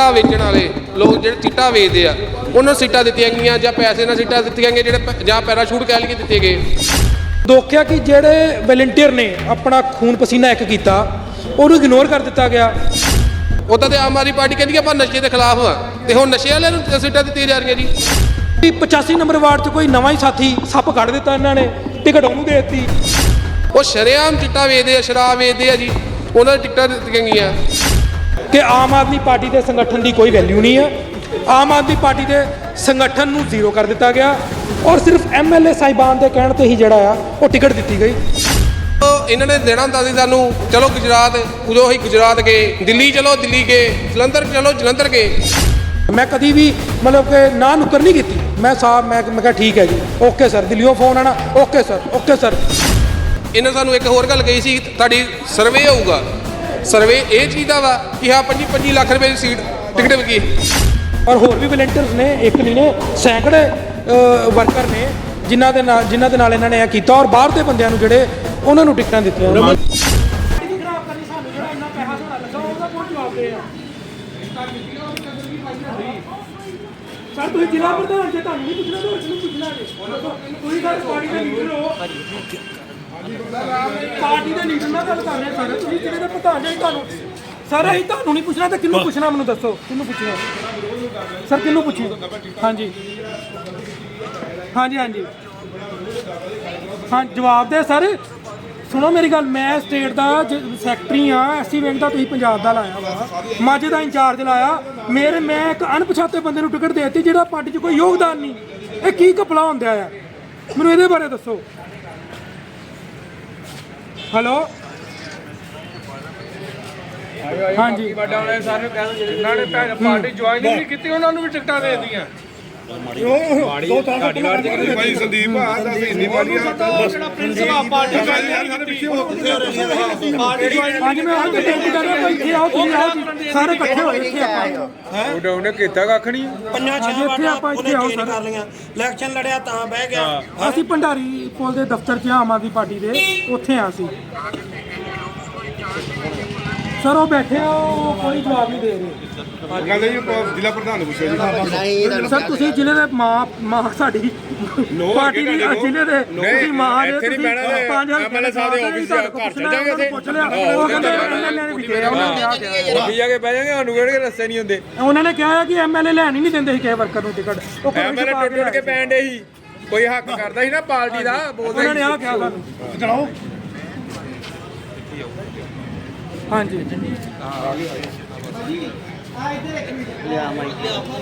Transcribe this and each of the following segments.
ਚਿੱਟਾ ਵੇਚਣ ਵਾਲੇ ਲੋਕ ਜਿਹੜੇ ਚਿੱਟਾ ਵੇਚਦੇ ਆ ਉਹਨਾਂ ਨੂੰ ਸੀਟਾਂ ਦਿੱਤੀਆਂ ਗਈਆਂ ਜਾਂ ਪੈਸੇ ਨਾਲ ਸੀਟਾਂ ਦਿੱਤੀਆਂ ਗਈਆਂ ਜਿਹੜੇ ਪ- ਜਾਂ ਪੈਰਾਸ਼ੂਟ ਕਹਿ ਲਈਏ ਦਿੱਤੇ ਗਏ। ਦੋਖਿਆ ਕਿ ਜਿਹੜੇ ਵਲੰਟੀਅਰ ਨੇ ਆਪਣਾ ਖੂਨ ਪਸੀਨਾ ਇੱਕ ਕੀਤਾ ਉਹਨੂੰ ਇਗਨੋਰ ਕਰ ਦਿੱਤਾ ਗਿਆ। ਉਦਾਂ ਤੇ ਆਮ ਆਦਮੀ ਪਾਰਟੀ ਕਹਿੰਦੀ ਆਪਾਂ ਨਸ਼ੇ ਦੇ ਖਿਲਾਫ ਆ। ਤੇ ਹੁਣ ਨਸ਼ੇ ਵਾਲਿਆਂ ਨੂੰ ਸੀਟਾਂ ਦਿੱਤੀਆਂ ਜਾ ਰਹੀਆਂ ਜੀ। ਵੀ 85 ਨੰਬਰ ਵਾਰਡ 'ਚ ਕੋਈ ਨਵਾਂ ਹੀ ਸਾਥੀ ਸੱਪ ਕੱਢ ਦਿੱਤਾ ਇਹਨਾਂ ਨੇ ਟਿਕਟ ਉਹਨੂੰ ਦੇ ਦਿੱਤੀ। ਉਹ ਸ਼ਰੇਆਮ ਚਿੱਟਾ ਵੇਚਦੇ ਆ ਸ਼ਰਾਬ ਵੇਚਦੇ ਆ ਜੀ ਉਹਨਾਂ ਨੂੰ ਟਿਕਟਾਂ ਦਿੱਤੀਆਂ ਗਈਆਂ। ਕਿ ਆਮ ਆਦਮੀ ਪਾਰਟੀ ਦੇ ਸੰਗਠਨ ਦੀ ਕੋਈ ਵੈਲਿਊ ਨਹੀਂ ਹੈ ਆਮ ਆਦਮੀ ਪਾਰਟੀ ਦੇ ਸੰਗਠਨ ਨੂੰ ਜ਼ੀਰੋ ਕਰ ਦਿੱਤਾ ਗਿਆ ਔਰ ਸਿਰਫ ਐਮਐਲਏ ਸਾਹਿਬਾਨ ਦੇ ਕਹਿਣ ਤੇ ਹੀ ਜਿਹੜਾ ਆ ਉਹ ਟਿਕਟ ਦਿੱਤੀ ਗਈ। ਇਹਨਾਂ ਨੇ ਦੇਣਾ ਹੁੰਦਾ ਸੀ ਸਾਨੂੰ ਚਲੋ ਗੁਜਰਾਤ ਉਦੋਂ ਹੀ ਗੁਜਰਾਤ ਗਏ ਦਿੱਲੀ ਚਲੋ ਦਿੱਲੀ ਗਏ ਜਲੰਧਰ ਚਲੋ ਜਲੰਧਰ ਗਏ। ਮੈਂ ਕਦੀ ਵੀ ਮਤਲਬ ਕਿ ਨਾ ਨੁਕਰ ਨਹੀਂ ਕੀਤੀ। ਮੈਂ ਸਾਹ ਮੈਂ ਮੈਂ ਕਿਹਾ ਠੀਕ ਹੈ ਜੀ। ਓਕੇ ਸਰ ਦਿੱਲੀੋਂ ਫੋਨ ਆਣਾ। Okay sir okay sir. ਇਹਨਾਂ ਸਾਨੂੰ ਇੱਕ ਹੋਰ ਗੱਲ ਕਹੀ ਸੀ ਤੁਹਾਡੀ ਸਰਵੇ ਹੋਊਗਾ ਸਰਵੇ ਇਹ ਚੀਜ਼ ਦਾ ਵਾ ਕਿ ਹਾਂ 25 25 ਲੱਖ ਰੁਪਏ ਦੀ ਸੀਟ ਟਿਕਟ ਵਿਕੀ। ਔਰ ਹੋਰ ਵੀ ਵਲੰਟੀਅਰਸ ਨੇ ਇੱਕ ਨਹੀਂ ਨੇ ਸੈਂਕੜੇ ਵਰਕਰ ਨੇ ਜਿਨ੍ਹਾਂ ਦੇ ਨਾਲ ਜਿਨ੍ਹਾਂ ਦੇ ਨਾਲ ਇਹਨਾਂ ਨੇ ਇਹ ਕੀਤਾ ਔਰ ਬਾਹਰ ਦੇ ਬੰਦਿਆਂ ਨੂੰ ਜਿਹੜੇ ਉਹਨਾਂ ਨੂੰ ਟਿਕਟਾਂ ਦਿੱਤੀਆਂ। ਸਰ ਤੁਸੀਂ ਜ਼ਿਲ੍ਹਾ ਪ੍ਰਧਾਨ ਜੇ ਤੁਹਾਨੂੰ ਨਹੀਂ ਪੁੱਛਣਾ ਤਾਂ ਕਿਹਨੂੰ ਪੁੱਛਣਾ ਜੀ। ਤੁਸੀਂ ਸਰ ਪਾਰਟੀ ਦੇ ਲੀਡਰ ਹੋ। ਪਾਰਟੀ ਦੇ ਲੀਡਰ ਨਾਲ ਗੱਲ ਕਰ ਰਹੇ ਸਰ। ਤੁਸੀਂ ਜ਼ਿਲ੍ਹੇ ਦੇ ਪ੍ਰਧਾਨ ਜੀ ਤੁਹਾਨੂੰ ਸਰ, ਅਸੀਂ ਤੁਹਾਨੂੰ ਨਹੀਂ ਪੁੱਛਣਾ, ਤਾਂ ਕਿਹਨੂੰ ਪੁੱਛਣਾ ਮੈਨੂੰ ਦੱਸੋ? ਕਿਹਨੂੰ ਪੁੱਛਣਾ? ਸਰ, ਕਿਹਨੂੰ ਪੁੱਛੀਏ ਹਾਂਜੀ। ਹਾਂਜੀ ਹਾਂਜੀ। ਹਾਂ, ਜਵਾਬ ਦੇ, ਸਰ। ਸੁਣੋ ਮੇਰੀ ਗੱਲ, ਮੈਂ ਸਟੇਟ ਦਾ ਸੈਕਟਰੀ ਆ ਐਸਸੀ ਵਿੰਗ ਦਾ, ਤੁਸੀਂ ਪੰਜਾਬ ਦਾ ਲਾਇਆ ਵਾ। ਮਾਝੇ ਦਾ ਇੰਚਾਰਜ ਲਾਇਆ। ਮੇਰੇ ਮੈਂ ਇੱਕ ਅਣਪਛਾਤੇ ਬੰਦੇ ਨੂੰ ਟਿਕਟ ਦੇ ਦਿੱਤੀ, ਜਿਹੜਾ ਪਾਰਟੀ 'ਚ ਕੋਈ ਯੋਗਦਾਨ ਨਹੀਂ। ਇਹ ਕੀ ਕਪਲਾ ਹੁੰਦਾ ਆ? ਮੈਨੂੰ ਇਹਦੇ ਬਾਰੇ ਦੱਸੋ। ਹੈਲੋ? ਹਾਂਜੀ। ਵੱਡਾ ਵਾਲੇ ਸਾਰੇ ਕਹਿੰਦੇ ਜਿਨ੍ਹਾਂ ਨੇ ਭੈਣ ਪਾਰਟੀ ਜੁਆਇਨ ਨਹੀਂ ਕੀਤੀ ਉਹਨਾਂ ਨੂੰ ਵੀ ਟਿਕਟਾਂ ਦੇ ਦਿੱਤੀਆਂ। ਭਾਈ ਸੰਦੀਪ ਆ ਦੱਸ ਇੰਨੀ ਵਾਰੀ ਆ। ਪਾਰਟੀ ਹਾਂਜੀ ਮੈਂ ਆਹ ਬੇਨਤੀ ਕਰ ਰਿਹਾ ਭਾਈ ਇੱਥੇ ਆਓ ਤੁਸੀਂ ਆਓ। ਜੀ। ਸਾਰੇ ਇਕੱਠੇ ਹੋਏ ਇੱਥੇ ਆਪਾਂ ਉਹਨੇ ਉਹਨੇ ਕੀਤਾ ਕੱਖ ਨਹੀਂ? ਪੰਜਾਂ ਛੇ ਉਹਨੇ। ਕਰ ਲਈਆਂ। ਇਲੈਕਸ਼ਨ ਲੜਿਆ ਤਾਂ ਬਹਿ ਗਿਆ। ਅਸੀਂ ਭੰਡਾਰੀ ਪੁਲ ਦੇ ਦਫ਼ਤਰ 'ਚ ਆਮ ਆਦਮੀ ਪਾਰਟੀ ਦੇ ਉੱਥੇ ਆ ਸੀ ਸਰ ਉਹ ਬੈਠੇ ਆ ਉਹ ਕੋਈ ਜਵਾਬ ਨਹੀਂ ਦੇ ਰਹੇ। ਗੱਲ ਇਹ ਜ਼ਿਲ੍ਹਾ ਪ੍ਰਧਾਨ ਨੂੰ ਪੁੱਛੋ ਜੀ। ਸਰ ਤੁਸੀਂ ਜ਼ਿਲ੍ਹੇ ਦੇ ਮਾਂ ਮਾਂ ਸਾਡੀ ਪਾਰਟੀ ਦੀ ਜ਼ਿਲ੍ਹੇ ਦੇ ਤੁਸੀਂ ਮਾਂ ਦੇ ਇੱਥੇ ਨਹੀਂ ਤੁਸੀਂ ਬਹਿਣਾ ਤੇ ਪੰਜ ਹਜ਼ਾਰ MLA ਸਾਹਿਬ ਦੇ ਤੁਹਾਡੇ office ਕੋਲ ਘਰ ਚੱਲ ਜਾਵਾਂਗੇ ਪੁੱਛ ਲਿਆ। ਉਹ ਕਹਿੰਦੇ ਐਮਐਲਏ ਨੇ ਵੀ ਕਿਹਾ। ਉਹਨਾਂ ਨੇ ਕਿਹਾ ਕਿਹਾ। ਉੱਠੀ ਜਾ ਕੇ ਬਹਿ ਜਾਗੇ ਸਾਨੂੰ ਕਿਹੜੇ ਰਸਤੇ ਨਹੀਂ ਹੁੰਦੇ। ਉਹਨਾਂ ਨੇ ਕਿਹਾ ਕਿ ਐਮਐਲਏ ਲੈਣ ਹੀ ਨਹੀਂ ਦਿੰਦੇ ਸੀ ਕਿਸੇ ਵਰਕਰ ਨੂੰ ਟਿਕਟ। ਉਹ ਘਰੋਂ ਹੀ ਐਮਐਲਏ ਛੁਪਾ ਟੁੱਟ ਟੁੱਟ ਕੇ ਲਿਆਏ ਪੈਣ ਡੇ ਸੀ। ਕੋਈ ਹੱਕ ਕਰਦਾ ਸੀ ਨਾ ਪਾਰਟੀ ਦਾ ਬੋਲਦੇ ਉਹਨਾਂ ਨੇ ਆ ਕਿਹਾ ਸਾਨੂੰ। ਚਲਾਓ। ਹਾਂਜੀ।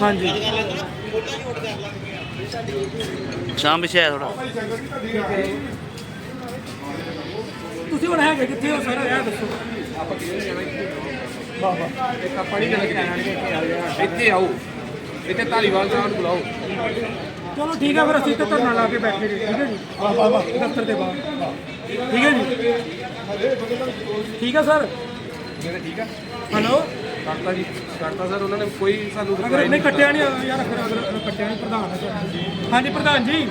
ਹਾਂਜੀ। ਸ਼ਾਮ ਪਿਛੇ ਆਇਆ ਥੋੜਾ ਤੁਸੀਂ ਹੁਣ ਹੈਗੇ ਕਿੱਥੇ ਹੋ ਸਰ? ਇਹ ਦੱਸੋ। ਇੱਥੇ ਆਓ। ਇੱਥੇ ਧਾਲੀਵਾਲ ਸਾਹਿਬ ਨੂੰ ਬੁਲਾਓ। ਚਲੋ ਠੀਕ ਹੈ ਫਿਰ ਅਸੀਂ ਇੱਥੇ ਧਰਨਾ ਲਾ ਕੇ ਬੈਠੇ ਜੀ ਠੀਕ ਹੈ ਜੀ? ਦਫ਼ਤਰ ਦੇ ਬਾਹਰ। ਠੀਕ ਹੈ ਜੀ? ਠੀਕ ਹੈ ਸਰ? ਠੀਕ ਆ ਹੈਲੋ? ਕਰਤਾ ਜੀ ਕਰਤਾ ਸਰ ਉਹਨਾਂ ਨੇ ਕੋਈ ਸਾਨੂੰ ਅਗਰ ਨਹੀਂ ਕੱਟਿਆ ਨਹੀਂ ਯਾਰ ਫਿਰ ਅਗਰ ਕੱਟਿਆ ਨਹੀਂ ਪ੍ਰਧਾਨ ਹੈ ਸਰ। ਹਾਂਜੀ ਪ੍ਰਧਾਨ ਜੀ।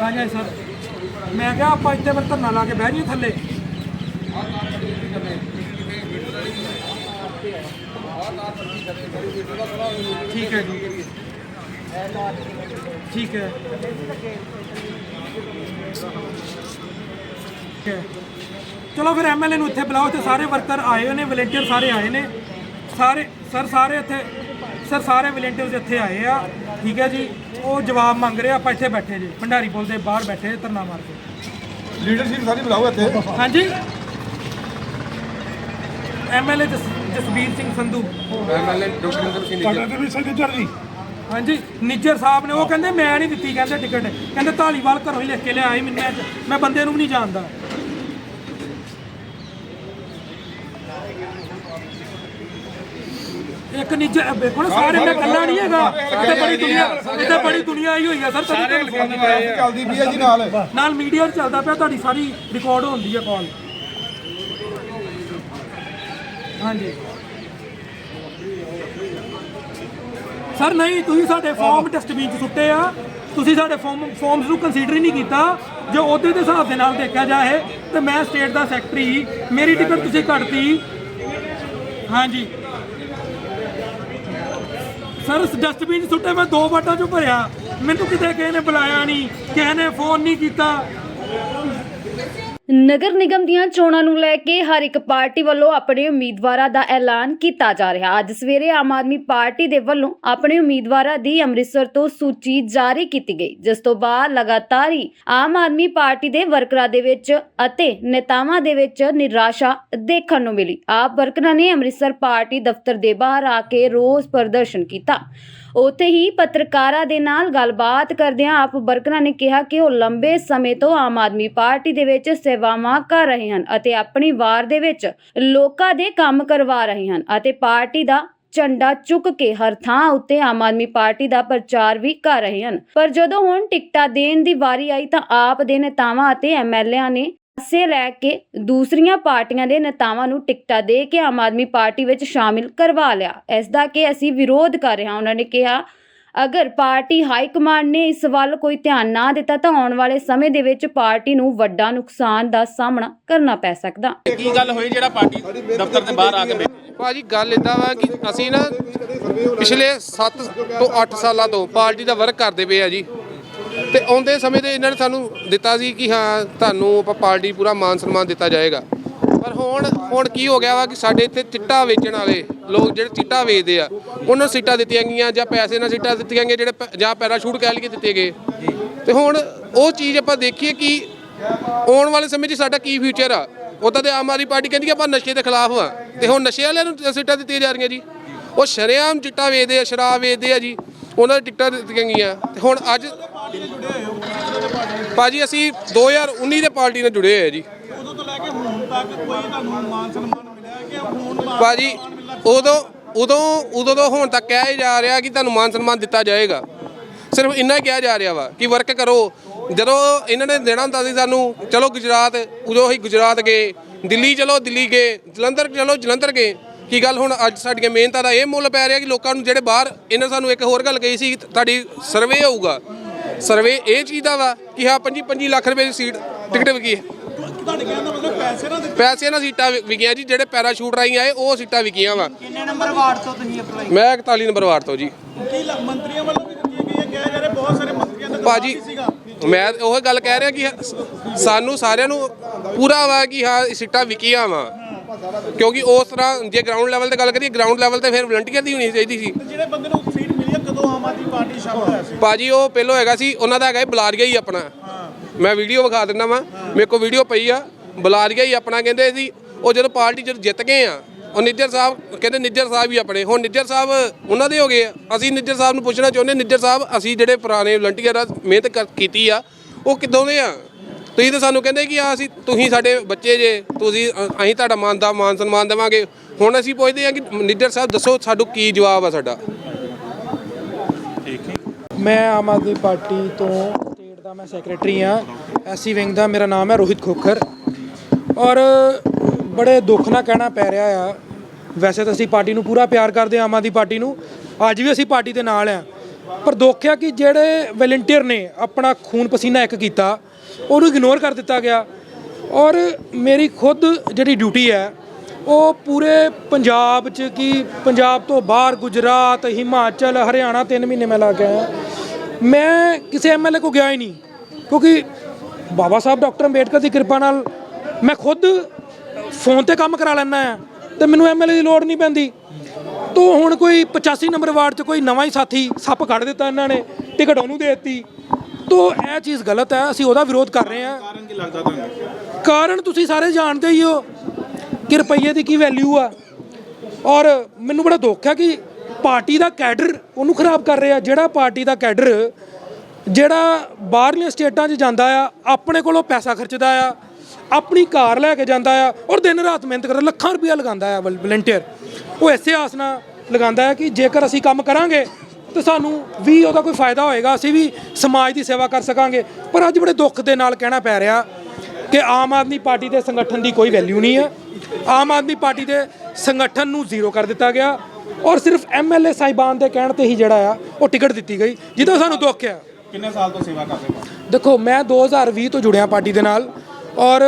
ਹਾਂਜੀ ਹਾਂਜੀ ਸਰ। ਮੈਂ ਕਿਹਾ ਆਪਾਂ ਇੱਥੇ ਫਿਰ ਧਰਨਾ ਲਾ ਕੇ ਬਹਿ ਜਾਈਏ ਥੱਲੇ। ਠੀਕ ਹੈ ਜੀ। ਠੀਕ ਹੈ। ਠੀਕ ਹੈ। ਚਲੋ ਫਿਰ ਐਮਐਲਏ ਨੂੰ ਇੱਥੇ ਬੁਲਾਓ ਤੇ ਸਾਰੇ ਵਰਕਰ ਆਏ ਹੋਏ ਨੇ ਵਲੰਟੀਅਰ ਸਾਰੇ ਆਏ ਨੇ। ਸਾਰੇ ਸਰ ਸਾਰੇ ਇੱਥੇ ਸਰ ਸਾਰੇ ਵਲੰਟੀਅਰਸ ਇੱਥੇ ਆਏ ਆ। ਠੀਕ ਹੈ ਜੀ ਉਹ ਜਵਾਬ ਮੰਗ ਰਹੇ ਆ, ਆਪਾਂ ਇੱਥੇ ਬੈਠੇ ਜੀ। ਭੰਡਾਰੀ ਪੁਲ ਦੇ ਬਾਹਰ ਬੈਠੇ ਧਰਨਾ ਮਾਰ ਕੇ। ਲੀਡਰਸ਼ਿਪ ਸਾਰੀ ਬੁਲਾਓ ਇੱਥੇ। ਹਾਂਜੀ। MLA Jasbir Singh Sandhu. MLA doctor Singh ji. ਹਾਂਜੀ ਨਿੱਜਰ ਸਾਹਿਬ ਨੇ ਉਹ ਕਹਿੰਦੇ ਮੈਂ ਨਹੀਂ ਦਿੱਤੀ ਕਹਿੰਦੇ ਟਿਕਟ। ਕਹਿੰਦੇ ਧਾਲੀਵਾਲ ਘਰੋਂ ਹੀ ਲਿਖ ਕੇ ਮੈਨੂੰ ਮੈਂ- ਮੈਂ ਬੰਦੇ ਨੂੰ ਵੀ ਨਹੀਂ ਜਾਣਦਾ। ਇੱਕ ਨਿੱਜਰ ਵੇਖੋ ਨਾ ਸਾਰੇ ਮੈਂ ਇਕੱਲਾ ਨਹੀਂ ਹੈਗਾ। ਇੱਥੇ ਬੜੀ ਦੁਨੀਆ ਇੱਥੇ ਬੜੀ ਦੁਨੀਆ ਆਈ ਹੋਈ ਹੈ ਸਰ ਸਾਰੇ ਚੱਲਦੀ ਵੀ ਹੈ ਜੀ ਨਾਲ। ਨਾਲ ਮੀਡੀਆ 'ਚ ਚੱਲਦਾ ਪਿਆ ਤੁਹਾਡੀ ਸਾਰੀ ਰਿਕਾਰਡ ਹੁੰਦੀ ਹੈ ਕਾਲ ਹਾਂਜੀ। ਸਰ ਨਹੀਂ ਤੁਸੀਂ ਸਾਡੇ ਫਾਰਮ ਡਸਟਬਿਨ 'ਚ ਸੁੱਟੇ ਆ। ਤੁਸੀਂ ਸਾਡੇ ਫਾਰਮ ਫਾਰਮਸ ਨੂੰ ਕੰਸੀਡਰ ਹੀ ਨਹੀਂ ਕੀਤਾ। ਜੋ ਉਹਦੇ ਦੇ ਹਿਸਾਬ ਦੇ ਨਾਲ ਦੇਖਿਆ ਜਾਏ ਤੇ ਮੈਂ ਸਟੇਟ ਦਾ ਸੈਕਟਰੀ ਮੇਰੀ ਟਿਕਟ ਤੁਸੀਂ ਕੱਟਤੀ। ਹਾਂਜੀ। ਸਰ ਡਸਟਬਿਨ ਸੁੱਟੇ ਮੈਂ ਦੋ ਵਾਟਾਂ 'ਚੋਂ ਭਰਿਆ। ਮੈਨੂੰ ਕਿਤੇ ਕਿਸੇ ਨੇ ਬੁਲਾਇਆ ਨਹੀਂ ਕਿਸੇ ਨੇ ਫੋਨ ਨਹੀਂ ਕੀਤਾ। ਨਗਰ ਨਿਗਮ ਦੀਆਂ ਚੋਣਾਂ ਨੂੰ ਲੈ ਕੇ ਹਰ ਇੱਕ ਪਾਰਟੀ ਵੱਲੋਂ ਆਪਣੇ ਉਮੀਦਵਾਰਾਂ ਦਾ ਐਲਾਨ ਕੀਤਾ ਜਾ ਰਿਹਾ। ਅੱਜ ਸਵੇਰੇ ਆਮ ਆਦਮੀ ਪਾਰਟੀ ਦੇ ਵੱਲੋਂ ਆਪਣੇ ਉਮੀਦਵਾਰਾਂ ਦੀ ਅੰਮ੍ਰਿਤਸਰ ਤੋਂ ਸੂਚੀ ਜਾਰੀ ਕੀਤੀ ਗਈ, ਜਿਸ ਤੋਂ ਬਾਅਦ ਲਗਾਤਾਰ ਹੀ ਆਮ ਆਦਮੀ ਪਾਰਟੀ ਦੇ ਵਰਕਰਾਂ ਦੇ ਵਿੱਚ ਅਤੇ ਨੇਤਾਵਾਂ ਦੇ ਵਿੱਚ ਨਿਰਾਸ਼ਾ ਦੇਖਣ ਨੂੰ ਮਿਲੀ। ਆਪ ਵਰਕਰਾਂ ਨੇ ਅੰਮ੍ਰਿਤਸਰ ਪਾਰਟੀ ਦਫ਼ਤਰ ਦੇ ਬਾਹਰ ਆ ਕੇ ਰੋਸ ਪ੍ਰਦਰਸ਼ਨ ਕੀਤਾ। ਉੱਥੇ ਹੀ ਪੱਤਰਕਾਰਾਂ ਦੇ ਨਾਲ ਗੱਲਬਾਤ ਕਰਦਿਆਂ ਆਪ ਵਰਕਰਾਂ ਨੇ ਕਿਹਾ ਕਿ ਉਹ ਲੰਬੇ ਸਮੇਂ ਤੋਂ ਆਮ ਆਦਮੀ ਪਾਰਟੀ ਦੇ ਵਿੱਚ ਸੇਵਾਵਾਂ ਕਰ ਰਹੇ ਹਨ ਅਤੇ ਆਪਣੀ ਵਾਰ ਦੇ ਵਿੱਚ ਲੋਕਾਂ ਦੇ ਕੰਮ ਕਰਵਾ ਰਹੇ ਹਨ ਅਤੇ ਪਾਰਟੀ ਦਾ ਝੰਡਾ ਚੁੱਕ ਕੇ ਹਰ ਥਾਂ ਉੱਤੇ ਆਮ ਆਦਮੀ ਪਾਰਟੀ ਦਾ ਪ੍ਰਚਾਰ ਵੀ ਕਰ ਰਹੇ ਹਨ। ਪਰ ਜਦੋਂ ਹੁਣ ਟਿਕਟਾਂ ਦੇਣ ਦੀ ਵਾਰੀ ਆਈ ਤਾਂ ਆਪ ਦੇ ਨੇਤਾਵਾਂ ਅਤੇ ਐਮਐਲਏਆਂ ਨੇ ਸੇ ਲੈ ਕੇ ਦੂਸਰੀਆਂ ਪਾਰਟੀਆਂ ਦੇ ਨੇਤਾਵਾਂ ਨੂੰ ਟਿਕਟਾਂ ਦੇ ਕੇ ਆਮ ਆਦਮੀ ਪਾਰਟੀ ਵਿੱਚ ਸ਼ਾਮਿਲ ਕਰਵਾ ਲਿਆ। ਇਸ ਦਾ ਕਿ ਅਸੀਂ ਵਿਰੋਧ ਕਰ ਰਹੇ ਹਾਂ। ਉਹਨਾਂ ਨੇ ਕਿਹਾ ਅਗਰ ਪਾਰਟੀ ਹਾਈ ਕਮਾਂਡ ਨੇ ਇਸ ਵੱਲ ਕੋਈ ਧਿਆਨ ਨਾ ਦਿੱਤਾ ਤਾਂ ਆਉਣ ਵਾਲੇ ਸਮੇਂ ਦੇ ਵਿੱਚ ਪਾਰਟੀ ਨੂੰ ਵੱਡਾ ਨੁਕਸਾਨ ਦਾ ਸਾਹਮਣਾ ਕਰਨਾ ਪੈ ਸਕਦਾ। ਕੀ ਗੱਲ ਹੋਈ ਜਿਹੜਾ ਪਾਰਟੀ ਦਫ਼ਤਰ ਦੇ ਬਾਹਰ ਆ ਕੇ ਭਾਜੀ ਗੱਲ ਇਦਾਂ ਵਾ ਕਿ ਅਸੀਂ ਨਾ ਪਿਛਲੇ 7 ਤੋਂ 8 ਸਾਲਾਂ ਤੋਂ ਪਾਰਟੀ ਦਾ ਵਰਕ ਕਰਦੇ ਪਏ ਆ ਜੀ। ਤੇ ਆਉਂਦੇ ਸਮੇਂ ਦੇ ਇਹਨਾਂ ਨੇ ਸਾਨੂੰ ਦਿੱਤਾ ਸੀ ਕਿ ਹਾਂ, ਤੁਹਾਨੂੰ ਆਪਾਂ ਪਾਰਟੀ ਪੂਰਾ ਮਾਨ ਸਨਮਾਨ ਦਿੱਤਾ ਜਾਏਗਾ। ਪਰ ਹੁਣ ਹੁਣ ਕੀ ਹੋ ਗਿਆ ਵਾ ਕਿ ਸਾਡੇ ਇੱਥੇ ਚਿੱਟਾ ਵੇਚਣ ਵਾਲੇ ਲੋਕ ਜਿਹੜੇ ਚਿੱਟਾ ਵੇਚਦੇ ਆ, ਉਹਨਾਂ ਨੂੰ ਸੀਟਾਂ ਦਿੱਤੀਆਂ ਗਈਆਂ ਜਾਂ ਪੈਸੇ ਨਾਲ ਸੀਟਾਂ ਦਿੱਤੀਆਂ ਗਈਆਂ ਜਿਹੜੇ ਪੈ, ਜਾਂ ਪੈਰਾਸ਼ੂਟ ਕਹਿ ਲਈਏ ਦਿੱਤੇ ਗਏ। ਤੇ ਹੁਣ ਉਹ ਚੀਜ਼ ਆਪਾਂ ਦੇਖੀਏ ਕਿ ਆਉਣ ਵਾਲੇ ਸਮੇਂ 'ਚ ਸਾਡਾ ਕੀ ਫਿਊਚਰ ਆ। ਉਦਾਂ ਤੇ ਆਮ ਆਦਮੀ ਪਾਰਟੀ ਕਹਿੰਦੀ ਕਿ ਆਪਾਂ ਨਸ਼ੇ ਦੇ ਖਿਲਾਫ ਆ। ਤੇ ਹੁਣ ਨਸ਼ੇ ਵਾਲਿਆਂ ਨੂੰ ਸੀਟਾਂ ਦਿੱਤੀਆਂ ਜਾ ਰਹੀਆਂ ਜੀ। ਉਹ ਸ਼ਰੇਆਮ ਚਿੱਟਾ ਵੇਚਦੇ ਆ, ਸ਼ਰਾਬ ਵੇਚਦੇ ਆ ਜੀ। ਉਹਨਾਂ ਨੂੰ ਟਿਕਟਾਂ ਦਿੱਤੀਆਂ ਗਈਆਂ। ਤੇ ਹੁਣ ਅੱਜ ਭਾਜੀ ਅਸੀਂ 2019 ਦੇ ਪਾਰਟੀ ਨਾਲ ਜੁੜੇ ਹੋਏ ਆ ਜੀ। ਉਦੋਂ ਤੋਂ ਲੈ ਕੇ ਹੁਣ ਤੱਕ ਕੋਈ ਤੁਹਾਨੂੰ ਮਾਨ ਸਨਮਾਨ ਮਿਲਿਆ ਕਿ ਹੁਣ ਮਾਨ ਭਾਜੀ ਉਦੋਂ ਉਦੋਂ ਉਦੋਂ ਤੋਂ ਹੁਣ ਤੱਕ ਕਿਹਾ ਹੀ ਜਾ ਰਿਹਾ ਕਿ ਤੁਹਾਨੂੰ ਮਾਨ ਸਨਮਾਨ ਦਿੱਤਾ ਜਾਏਗਾ। ਸਿਰਫ ਇੰਨਾ ਹੀ ਕਿਹਾ ਜਾ ਰਿਹਾ ਵਾ ਕਿ ਵਰਕ ਕਰੋ। ਜਦੋਂ ਇਹਨਾਂ ਨੇ ਦੇਣਾ ਹੁੰਦਾ ਸੀ ਸਾਨੂੰ ਚਲੋ ਗੁਜਰਾਤ ਉਦੋਂ ਹੀ ਗੁਜਰਾਤ ਗਏ ਦਿੱਲੀ ਚਲੋ ਦਿੱਲੀ ਗਏ ਜਲੰਧਰ ਚਲੋ ਜਲੰਧਰ ਗਏ। ਕੀ ਗੱਲ ਹੁਣ ਅੱਜ ਸਾਡੀਆਂ ਮਿਹਨਤਾਂ ਦਾ ਇਹ ਮੁੱਲ ਪੈ ਰਿਹਾ ਕਿ ਲੋਕਾਂ ਨੂੰ ਜਿਹੜੇ ਬਾਹਰ ਇਹਨਾਂ ਸਾਨੂੰ ਇੱਕ ਹੋਰ ਗੱਲ ਕਹੀ ਸੀ ਤੁਹਾਡੀ ਸਰਵੇ ਹੋਊਗਾ। ਸਰਵੇ ਇਹ ਚੀਜ਼ ਦਾ ਵਾ ਕਿ ਹਾਂ 25 25 ਲੱਖ ਰੁਪਏ ਦੀ ਸੀਟ ਟਿਕਟ ਵਿਕੀ ਹੈ। ਤੁਹਾਡੇ ਕਹਿਣ ਦਾ ਮਤਲਬ ਪੈਸੇ ਨਾ ਦਿੱਤੇ ਪੈਸੇ ਨਾਲ ਸੀਟਾਂ ਵਿ- ਵਿਕੀਆਂ ਜੀ ਜਿਹੜੇ ਪੈਰਾਸ਼ੂਟ ਰਾਹੀਂ ਆਏ ਉਹ ਸੀਟਾਂ ਵਿਕੀਆਂ ਵਾ। ਕਿੰਨੇ ਨੰਬਰ ਵਾਰਡ ਤੋਂ ਤੁਸੀਂ ਅਪਲਾਈ ਮੈਂ 41 ਨੰਬਰ ਵਾਰਡ ਤੋਂ ਜੀ। ਕੀ ਲ- ਮੰਤਰੀਆਂ ਵੱਲੋਂ ਵੀ ਦਿੱਤੀ ਗਈ ਹੈ ਕਿਹਾ ਜਾ ਰਿਹਾ ਬਹੁਤ ਸਾਰੇ ਮੰਤਰੀਆਂ ਦਾ ਭਾਜੀ ਮੈਂ ਉਹ ਗੱਲ ਕਹਿ ਰਿਹਾ ਕਿ ਸਾਨੂੰ ਸਾਰਿਆਂ ਨੂੰ ਪੂਰਾ ਵਾ ਕਿ ਹਾਂ ਇਹ ਸੀਟਾਂ ਵਿਕੀਆਂ ਵਾ। ਕਿਉਂਕਿ ਉਸ ਤਰ੍ਹਾਂ ਜੇ ਗਰਾਊਂਡ ਲੈਵਲ ਤੇ ਗੱਲ ਕਰੀਏ ਗਰਾਊਂਡ ਲੈਵਲ ਤੇ ਫਿਰ ਵਲੰਟੀਅਰ ਦੀ ਹੋਣੀ ਚਾਹੀਦੀ ਸੀ। ਜਿਹੜੇ ਬੰਦੇ ਨੂੰ ਆਮ ਆਦਮੀ ਪਾਰਟੀ ਸੀ। ਭਾਜੀ ਉਹ ਪਹਿਲੋਂ ਹੈਗਾ ਸੀ ਉਹਨਾਂ ਦਾ ਹੈਗਾ ਬਲਾਰੀਆ ਹੀ ਆਪਣਾ। ਮੈਂ ਵੀਡੀਓ ਵਿਖਾ ਦਿੰਦਾ ਵਾਂ ਮੇਰੇ ਕੋਲ ਵੀਡੀਓ ਪਈ ਆ। ਬਲਾਰੀਆ ਹੀ ਆਪਣਾ ਕਹਿੰਦੇ ਸੀ ਉਹ ਜਦੋਂ ਪਾਰਟੀ ਜਦੋਂ ਜਿੱਤ ਗਏ ਆ ਉਹ ਨਿੱਜਰ ਸਾਹਿਬ ਕਹਿੰਦੇ ਨਿੱਜਰ ਸਾਹਿਬ ਹੀ ਆਪਣੇ। ਹੁਣ ਨਿੱਜਰ ਸਾਹਿਬ ਉਹਨਾਂ ਦੇ ਹੋ ਗਏ ਆ। ਅਸੀਂ ਨਿੱਜਰ ਸਾਹਿਬ ਨੂੰ ਪੁੱਛਣਾ ਚਾਹੁੰਦੇ ਨਿੱਜਰ ਸਾਹਿਬ ਅਸੀਂ ਜਿਹੜੇ ਪੁਰਾਣੇ ਵਲੰਟੀਅਰ ਆ ਮਿਹਨਤ ਕਰ- ਕੀਤੀ ਆ ਉਹ ਕਿੱਦੋਂ ਦੇ ਆ? ਤੁਸੀਂ ਤਾਂ ਸਾਨੂੰ ਕਹਿੰਦੇ ਕਿ ਆ ਅਸੀਂ ਤੁਸੀਂ ਸਾਡੇ ਬੱਚੇ ਜੇ ਤੁਸੀਂ ਅ- ਅਸੀਂ ਤੁਹਾਡਾ ਮਾਨ ਦਾ ਮਾਨ ਸਨਮਾਨ ਦੇਵਾਂਗੇ। ਹੁਣ ਅਸੀਂ ਪੁੱਛਦੇ ਆ ਕਿ ਨਿੱਜਰ ਸਾਹਿਬ ਦੱਸੋ ਸਾਨੂੰ ਕੀ ਜਵਾਬ ਆ ਸਾਡਾ? ਮੈਂ ਆਮ ਆਦਮੀ ਪਾਰਟੀ ਤੋਂ ਸਟੇਟ ਦਾ ਮੈਂ ਸੈਕਟਰੀ ਆ ਐਸਸੀ ਵਿੰਗ ਦਾ ਮੇਰਾ ਨਾਮ ਹੈ ਰੋਹਿਤ ਖੋਖਰ। ਔਰ ਬੜੇ ਦੁੱਖ ਨਾਲ ਕਹਿਣਾ ਪੈ ਰਿਹਾ ਆ, ਵੈਸੇ ਤਾਂ ਅਸੀਂ ਪਾਰਟੀ ਨੂੰ ਪੂਰਾ ਪਿਆਰ ਕਰਦੇ ਹਾਂ, ਆਮ ਆਦਮੀ ਪਾਰਟੀ ਨੂੰ, ਅੱਜ ਵੀ ਅਸੀਂ ਪਾਰਟੀ ਦੇ ਨਾਲ ਆ ਪਰ ਦੁੱਖ ਆ ਕਿ ਜਿਹੜੇ ਵਲੰਟੀਅਰ ਨੇ ਆਪਣਾ ਖੂਨ ਪਸੀਨਾ ਇੱਕ ਕੀਤਾ, ਉਹਨੂੰ ਇਗਨੋਰ ਕਰ ਦਿੱਤਾ ਗਿਆ। ਔਰ ਮੇਰੀ ਖੁਦ ਜਿਹੜੀ ਡਿਊਟੀ ਹੈ ਉਹ ਪੂਰੇ ਪੰਜਾਬ 'ਚ ਕੀ ਪੰਜਾਬ ਤੋਂ ਬਾਹਰ ਗੁਜਰਾਤ ਹਿਮਾਚਲ ਹਰਿਆਣਾ 3 ਮਹੀਨੇ ਮੈਂ ਲਾ ਕੇ ਆਇਆ। ਮੈਂ ਕਿਸੇ ਐਮਐਲਏ ਕੋ ਗਿਆ ਹੀ ਨਹੀਂ ਕਿਉਂਕਿ ਬਾਬਾ ਸਾਹਿਬ ਡਾਕਟਰ ਅੰਬੇਡਕਰ ਦੀ ਕਿਰਪਾ ਨਾਲ ਮੈਂ ਖੁਦ ਫੋਨ ਤੇ ਕੰਮ ਕਰਾ ਲੈਣਾ ਆ ਤੇ ਮੈਨੂੰ ਐਮਐਲਏ ਦੀ ਲੋੜ ਨਹੀਂ ਪੈਂਦੀ। ਤੋ ਹੁਣ ਕੋਈ 85 ਨੰਬਰ ਵਾਰਡ 'ਚ ਕੋਈ ਨਵਾਂ ਹੀ ਸਾਥੀ ਸੱਪ ਕੱਢ ਦਿੱਤਾ ਇਹਨਾਂ ਨੇ ਟਿਕਟ ਉਹਨੂੰ ਦੇ ਦਿੱਤੀ। ਤੋ ਇਹ ਚੀਜ਼ ਗਲਤ ਹੈ ਅਸੀਂ ਉਹਦਾ ਵਿਰੋਧ ਕਰ ਰਹੇ ਹਾਂ। ਕਾਰਨ ਕੀ ਲੱਗਦਾ ਤੁਹਾਨੂੰ? ਕਾਰਨ ਤੁਸੀਂ ਸਾਰੇ ਜਾਣਦੇ ਹੀ ਹੋ। ਕਿ ਰੁਪਈਏ ਦੀ ਕੀ ਵੈਲਿਊ ਆ? ਔਰ ਮੈਨੂੰ ਬੜਾ ਦੁੱਖ ਹੈ ਕਿ ਪਾਰਟੀ ਦਾ ਕੈਡਰ ਉਹਨੂੰ ਖਰਾਬ ਕਰ ਰਿਹਾ। ਜਿਹੜਾ ਪਾਰਟੀ ਦਾ ਕੈਡਰ, ਜਿਹੜਾ ਬਾਹਰਲੀਆਂ ਸਟੇਟਾਂ 'ਚ ਜਾਂਦਾ ਆ, ਆਪਣੇ ਕੋਲੋਂ ਪੈਸਾ ਖਰਚਦਾ ਆ, ਆਪਣੀ ਕਾਰ ਲੈ ਕੇ ਜਾਂਦਾ ਆ ਔਰ ਦਿਨ ਰਾਤ ਮਿਹਨਤ ਕਰਦਾ, ਲੱਖਾਂ ਰੁਪਇਆ ਲਗਾਉਂਦਾ ਆ ਵਲੰਟੀਅਰ ਉਹ ਐਸੇ ਆਸ ਨਾਲ ਲਗਾਉਂਦਾ ਹੈ ਕਿ ਜੇਕਰ ਅਸੀਂ ਕੰਮ ਕਰਾਂਗੇ ਤੇ ਸਾਨੂੰ ਵੀ ਉਹਦਾ ਕੋਈ ਫਾਇਦਾ ਹੋਏਗਾ, ਅਸੀਂ ਵੀ ਸਮਾਜ ਦੀ ਸੇਵਾ ਕਰ ਸਕਾਂਗੇ। ਪਰ ਅੱਜ ਬੜੇ ਦੁੱਖ ਦੇ ਨਾਲ ਕਹਿਣਾ ਪੈ ਰਿਹਾ ਕਿ ਆਮ ਆਦਮੀ ਪਾਰਟੀ ਦੇ ਸੰਗਠਨ ਦੀ ਕੋਈ ਵੈਲਿਊ ਨਹੀਂ ਹੈ ਆਮ ਆਦਮੀ ਪਾਰਟੀ ਦੇ ਸੰਗਠਨ ਨੂੰ ਜ਼ੀਰੋ ਕਰ ਦਿੱਤਾ ਗਿਆ ਔਰ ਸਿਰਫ ਐਮਐਲਏ ਸਾਹਿਬਾਨ ਦੇ ਕਹਿਣ ਤੇ ਹੀ ਜਿਹੜਾ ਆ ਉਹ ਟਿਕਟ ਦਿੱਤੀ ਗਈ ਜਿਹਦਾ ਸਾਨੂੰ ਦੁੱਖ ਆ। ਕਿੰਨੇ ਸਾਲ ਤੋਂ ਸੇਵਾ ਕਰਦੇ ਹੋ? ਦੇਖੋ ਮੈਂ 2020 ਤੋਂ ਜੁੜਿਆ ਪਾਰਟੀ ਦੇ ਨਾਲ ਔਰ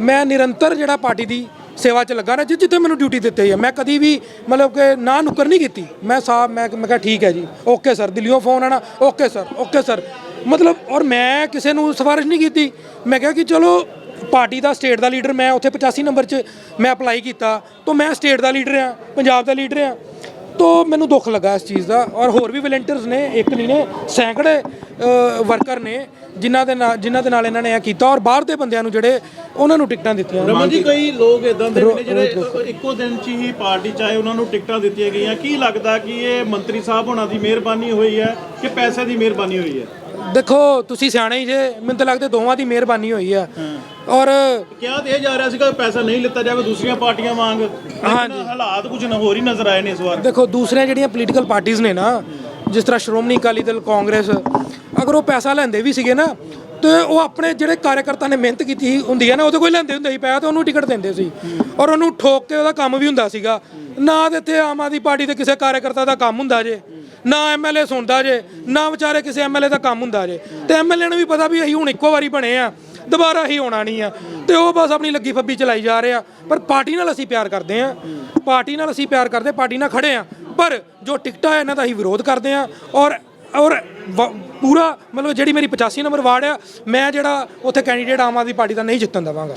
ਮੈਂ ਨਿਰੰਤਰ ਜਿਹੜਾ ਪਾਰਟੀ ਦੀ ਸੇਵਾ 'ਚ ਲੱਗਾ ਨਾ ਜਿੱਥੇ ਮੈਨੂੰ ਡਿਊਟੀ ਦਿੱਤੀ ਹੈ ਮੈਂ ਕਦੀ ਵੀ ਮਤਲਬ ਕਿ ਨਾ ਨੁੱਕਰ ਨਹੀਂ ਕੀਤੀ। ਮੈਂ ਸਾਹ ਮੈਂ ਮੈਂ ਕਿਹਾ ਠੀਕ ਹੈ ਜੀ। ਓਕੇ ਸਰ ਦਿੱਲੀੋਂ ਫੋਨ ਆਣਾ ਓਕੇ ਸਰ ਓਕੇ ਸਰ। ਮਤਲਬ ਔਰ ਮੈਂ ਕਿਸੇ ਨੂੰ ਸਿਫਾਰਿਸ਼ ਨਹੀਂ ਕੀਤੀ। ਮੈਂ ਕਿਹਾ ਕਿ ਚਲੋ ਪਾਰਟੀ ਦਾ ਸਟੇਟ ਦਾ ਲੀਡਰ ਮੈਂ ਉੱਥੇ 85 ਨੰਬਰ 'ਚ ਮੈਂ ਅਪਲਾਈ ਕੀਤਾ ਤਾਂ ਮੈਂ ਸਟੇਟ ਦਾ ਲੀਡਰ ਆ ਪੰਜਾਬ ਦਾ ਲੀਡਰ ਆ ਤੋ ਮੈਨੂੰ ਦੁੱਖ ਲੱਗਾ ਇਸ ਚੀਜ਼ ਦਾ ਔਰ ਹੋਰ ਵੀ ਵਲੰਟੀਅਰਸ ਨੇ ਇੱਕ ਨਹੀਂ ਨੇ ਸੈਂਕੜੇ ਵਰਕਰ ਨੇ ਜਿਨ੍ਹਾਂ ਦੇ ਨਾਲ ਜਿਨ੍ਹਾਂ ਦੇ ਨਾਲ ਇਹਨਾਂ ਨੇ ਇਹ ਕੀਤਾ ਔਰ ਬਾਹਰ ਦੇ ਬੰਦਿਆਂ ਨੂੰ ਜਿਹੜੇ ਉਹਨਾਂ ਨੂੰ ਟਿਕਟਾਂ ਦਿੱਤੀਆਂ। ਰਮਨ ਜੀ ਕਈ ਲੋਕ ਇਦਾਂ ਦੇ ਨੇ ਜਿਹੜੇ ਇੱਕੋ ਦਿਨ 'ਚ ਹੀ ਪਾਰਟੀ ਚਾਹੇ ਉਹਨਾਂ ਨੂੰ ਟਿਕਟਾਂ ਦਿੱਤੀਆਂ ਗਈਆਂ ਕੀ ਲੱਗਦਾ ਕਿ ਇਹ ਮੰਤਰੀ ਸਾਹਿਬ ਹੋਣਾ ਦੀ ਮਿਹਰਬਾਨੀ ਹੋਈ ਹੈ ਕਿ ਪੈਸੇ ਦੀ ਮਿਹਰਬਾਨੀ ਹੋਈ ਹੈ? ਦੇਖੋ ਤੁਸੀਂ ਸਿਆਣੇ ਹੀ ਜੇ ਮੈਨੂੰ ਤਾਂ ਲੱਗਦਾ ਦੋਵਾਂ ਦੀ ਮਿਹਰਬਾਨੀ ਹੋਈ ਆ। ਔਰ ਕਿਹਾ ਤੇ ਇਹ ਜਾ ਰਿਹਾ ਸੀਗਾ ਪੈਸਾ ਨਹੀਂ ਲਿੱਤਾ ਜਾਵੇ ਦੂਸਰੀਆਂ ਪਾਰਟੀਆਂ ਵਾਂਗ। ਹਾਂਜੀ। ਹਾਲਾਤ ਕੁਝ ਨਾ ਹੋਰ ਹੀ ਨਜ਼ਰ ਆਏ ਨੇ ਇਸ ਵਾਰ। ਦੇਖੋ ਦੂਸਰੀਆਂ ਜਿਹੜੀਆਂ ਪੋਲੀਟੀਕਲ ਪਾਰਟੀਆਂ ਨੇ ਨਾ ਜਿਸ ਤਰ੍ਹਾਂ ਸ਼੍ਰੋਮਣੀ ਅਕਾਲੀ ਦਲ ਕਾਂਗਰਸ ਅਗਰ ਉਹ ਪੈਸਾ ਲੈਂਦੇ ਵੀ ਸੀਗੇ ਨਾ ਤੇ ਉਹ ਆਪਣੇ ਜਿਹੜੇ ਕਾਰਜਕਰਤਾ ਨੇ ਮਿਹਨਤ ਕੀਤੀ ਸੀ ਹੁੰਦੀ ਹੈ ਨਾ ਉਹਦੇ ਕੋਈ ਲੈਂਦੇ ਹੁੰਦੇ ਸੀ ਪੈਸਾ ਤੇ ਉਹਨੂੰ ਟਿਕਟ ਦਿੰਦੇ ਸੀ। ਔਰ ਉਹਨੂੰ ਠੋਕ ਕੇ ਉਹਦਾ ਕੰਮ ਵੀ ਹੁੰਦਾ ਸੀਗਾ। ਨਾ ਤੇ ਇੱਥੇ ਆਮ ਆਦਮੀ ਪਾਰਟੀ ਦੇ ਕਿਸੇ ਕਾਰਜਕਰਤਾ ਦਾ ਕੰਮ ਹੁੰਦਾ ਜੇ। ਨਾ ਐਮਐਲਏ ਸੁਣਦਾ ਜੇ, ਨਾ ਵਿਚਾਰੇ ਕਿਸੇ ਐਮਐਲਏ ਦਾ ਕੰਮ ਹੁੰਦਾ ਜੇ। ਤੇ ਐਮਐਲਏ ਨੂੰ ਵੀ ਪਤਾ ਵੀ ਅਸੀਂ ਹੁਣ ਇੱਕੋ ਵਾਰੀ ਬਣੇ ਆ, ਦੁਬਾਰਾ ਹੀ ਹੋਣਾ ਨਹੀਂ ਆ। ਤੇ ਉਹ ਬਸ ਆਪਣੀ ਲੱਗੀ ਫੱਬੀ ਚਲਾਈ ਜਾ ਰਹੇ ਆ। ਪਰ ਪਾਰਟੀ ਨਾਲ ਅਸੀਂ ਪਿਆਰ ਕਰਦੇ ਆ। ਪਾਰਟੀ ਨਾਲ ਅਸੀਂ ਪਿਆਰ ਕਰਦੇ, ਪਾਰਟੀ ਨਾਲ ਖੜੇ ਆ। ਪਰ ਜੋ ਟਿਕਟਾਂ ਇਹਨਾਂ ਦਾ ਅਸੀਂ ਵਿਰੋਧ ਕਰਦੇ ਆ। ਔਰ ਔਰ ਵ- ਪੂਰਾ ਮਤਲਬ ਜਿਹੜੀ ਮੇਰੀ 85 ਨੰਬਰ ਵਾਰਡ ਆ, ਮੈਂ ਜਿਹੜਾ ਉੱਥੇ ਕੈਂਡੀਡੇਟ ਆਮ ਆਦਮੀ ਪਾਰਟੀ ਦਾ ਨਹੀਂ ਜਿੱਤਣ ਦੇਵਾਂਗਾ।